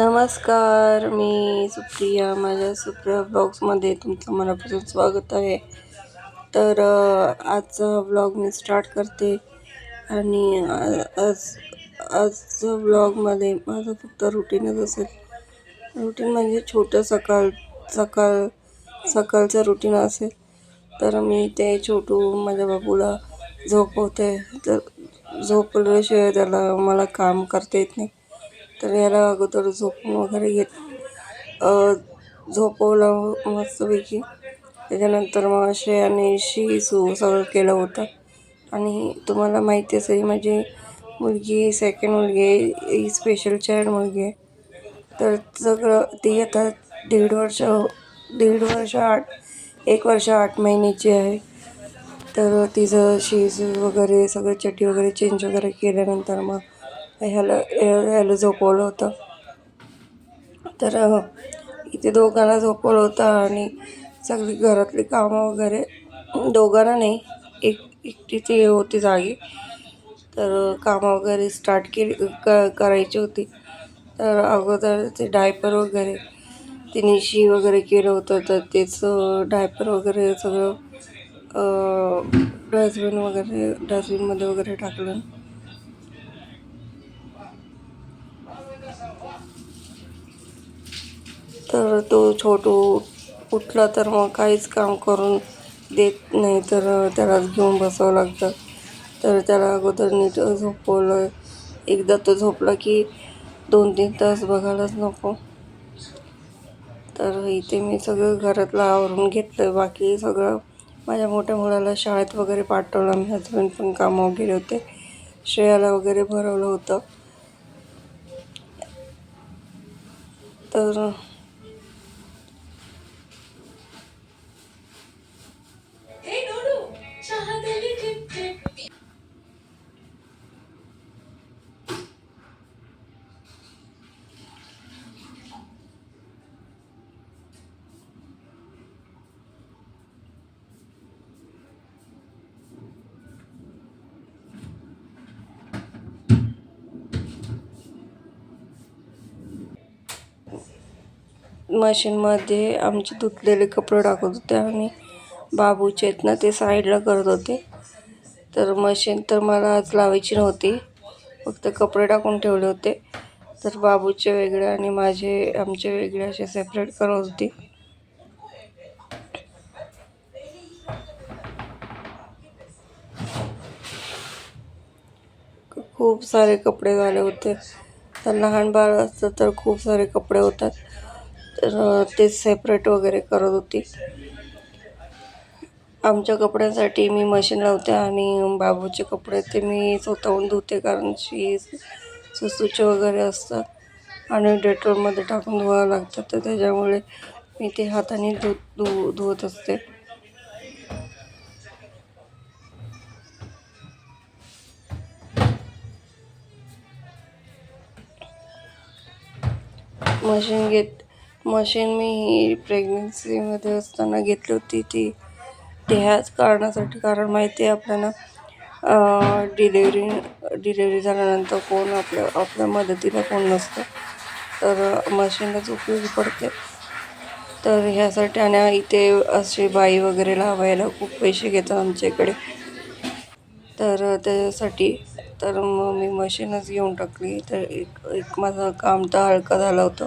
नमस्कार मी सुप्रिया. माझ्या सुप्रिया ब्लॉग्समध्ये तुमचं मनापासून स्वागत आहे. तर आजचा ब्लॉग मी स्टार्ट करते. आणि आज आजचं ब्लॉगमध्ये माझं फक्त रुटीनच असेल. रुटीन म्हणजे छोटं सकाळ सकाळ सकाळचं रुटीन असेल. तर मी ते छोटू माझ्या बाबूला झोपवते. तर झोपल्याशिवाय त्याला मला काम करता येत नाही. तर याला अगोदर झोपून वगैरे घेत झोपवलं मस्तपैकी. त्याच्यानंतर मग श्रेयाने शी सू सगळं केलं होतं. आणि तुम्हाला माहिती असेल माझी मुलगी सेकंड मुलगी आहे ही स्पेशल चाइल्ड मुलगी आहे. तर सगळं ती आता दीड वर्ष दीड वर्ष आठ एक वर्ष आठ महिन्याची आहे. तर तिचं शीज वगैरे सगळं चटी वगैरे चेंज वगैरे केल्यानंतर मग ह्याला ह्याला झोपवलं होतं. तर इथे दोघांना झोपवलं होतं आणि सगळी घरातली कामं वगैरे दोघांना नाही एक एकटी ती होती जागी. तर कामं वगैरे स्टार्ट केली क करायची होती. तर अगोदर ते डायपर वगैरे तिने शी वगैरे केलं होतं. तर तेच डायपर वगैरे सगळं डस्टबिन वगैरे डस्टबिनमध्ये वगैरे टाकलं. तर तो छोटू उठला तर मग काहीच काम करून देत नाही तर त्यालाच घेऊन बसावं लागतं. तर त्याला अगोदर नीट झोपवलं. एकदा तो झोपला की दोन तीन तास बघायलाच नको. तर इथे मी सगळं घरातलं आवरून घेतलं. बाकी सगळं माझ्या मोठ्या मुलाला शाळेत वगैरे पाठवलं. मी हजबंड पण कामावर गेले होते. श्रेयाला वगैरे भरवलं होतं. तर मशीनमध्ये आमचे धुतलेले कपडे टाकत होते आणि बाबूचे आहेत ना ते साईडला करत होते. तर मशीन तर मला आज लावायची नव्हती. फक्त कपडे टाकून ठेवले होते. तर बाबूचे वेगळे आणि माझे आमचे वेगळे असे सेपरेट करत होती. खूप सारे कपडे झाले होते. तर लहान बाळ असतं तर खूप सारे कपडे होतात. तर ते सेपरेट वगैरे करत होती. आमच्या कपड्यांसाठी मी मशीन लावते आणि बाबूचे कपडे ते मी स्वतःहून धुते कारण शी सुसूचे वगैरे असतात आणि डेटॉलमध्ये टाकून धुवावं लागतं. तर त्याच्यामुळे मी ते हाताने धु धु धुवत असते. मशीन घेत मशीन मी ही प्रेग्नन्सीमध्ये असताना घेतली होती. ती ते ह्याच कारणासाठी कारण माहिती आहे आपल्याला डिलेवरी डिलेवरी झाल्यानंतर कोण आपल्या आपल्या मदतीला कोण नसतं. तर मशीनच उपयोगी पडते. तर ह्यासाठी आणि इथे असे बाई वगैरे लावायला खूप पैसे घेतात आमच्याकडे. तर त्याच्यासाठी तर मग मी मशीनच घेऊन टाकली. तर एक एक माझं काम तर हलकं झालं होतं.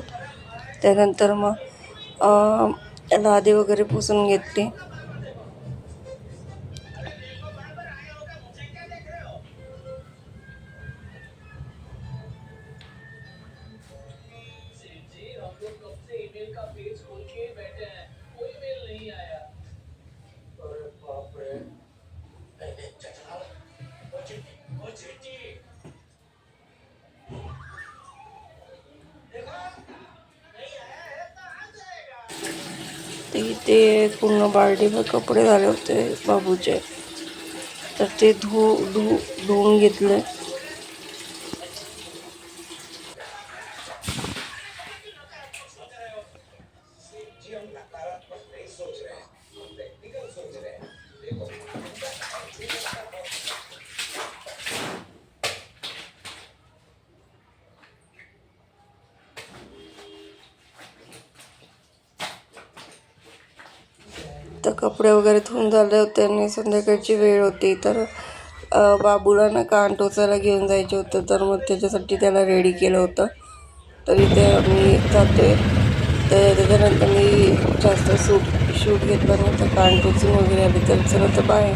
त्यानंतर मग लादी वगैरे पुसून घेतली. ते इथे पूर्ण बालडीभर कपडे झाले होते बाबूचे. तर ते धु धु धुवून घेतले. तर कपडे वगैरे धुवून झाले होते आणि संध्याकाळची वेळ होती. तर बाबूला ना कान टोचायला घेऊन जायचे होतं. तर मग त्याच्यासाठी त्याला रेडी केलं होतं. तर इथे मी जातोय. तर त्याच्यानंतर मी जास्त सूट शूट घेतला नव्हता. कान टोचून वगैरे आले तर चला तर बाय